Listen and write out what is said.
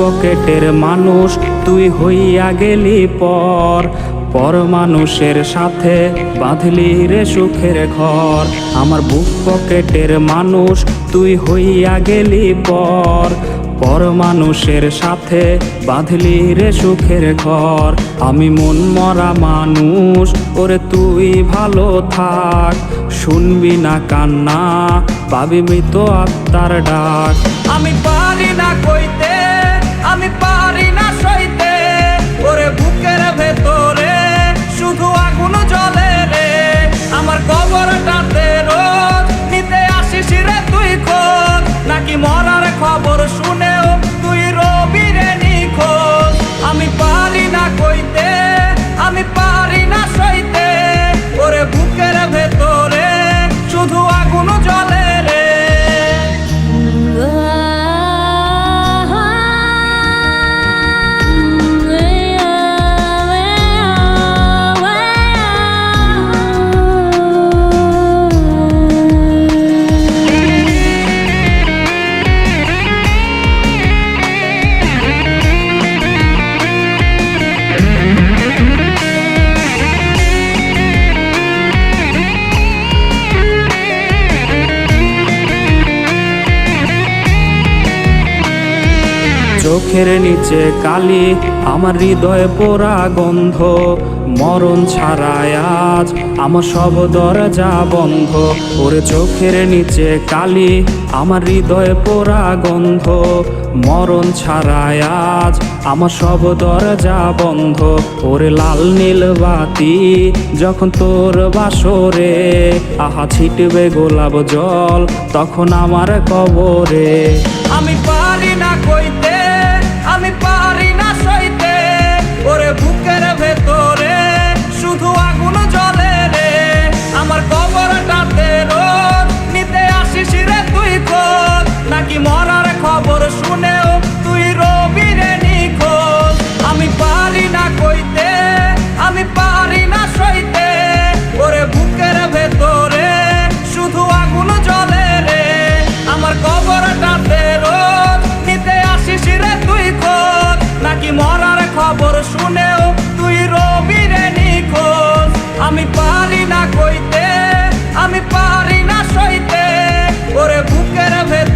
পকেটের মানুষ, তুই হইয়া গেলি পর। পর মানুষের সাথে বাঁধলি রে সুখের ঘর। আমার বুক পকেটের মানুষ, তুই হইয়া গেলি পর। পর মানুষের সাথে বাঁধলি রে সুখের ঘর। আমি মন মরা মানুষ, ওরে তুই ভালো থাক। শুনবি না কান্না, পাবি মৃত আত্মার ডাক। আমি পারি না কইতে চোখের নিচে কালি, আমার হৃদয়ে পোড়া গন্ধ। মরণ ছাড়ায় আজ আমার সব দরজা বন্ধ। ওরে চোখের নিচে কালি, আমার হৃদয়ে পোড়া গন্ধ। মরণ ছাড়ায় আজ আমার সব দরজা বন্ধ। ওরে লাল নীল বাতি, যখন তোর বাসরে আহা, ছিটবে গোলাপ জল, তখন আমার কবরে। নাকি মরার খবর শুনেও তুই রবি রে নিখোঁজ? আমি পারি না কইতে, আমি পারি না সইতে। ওরে বুকের ভেতর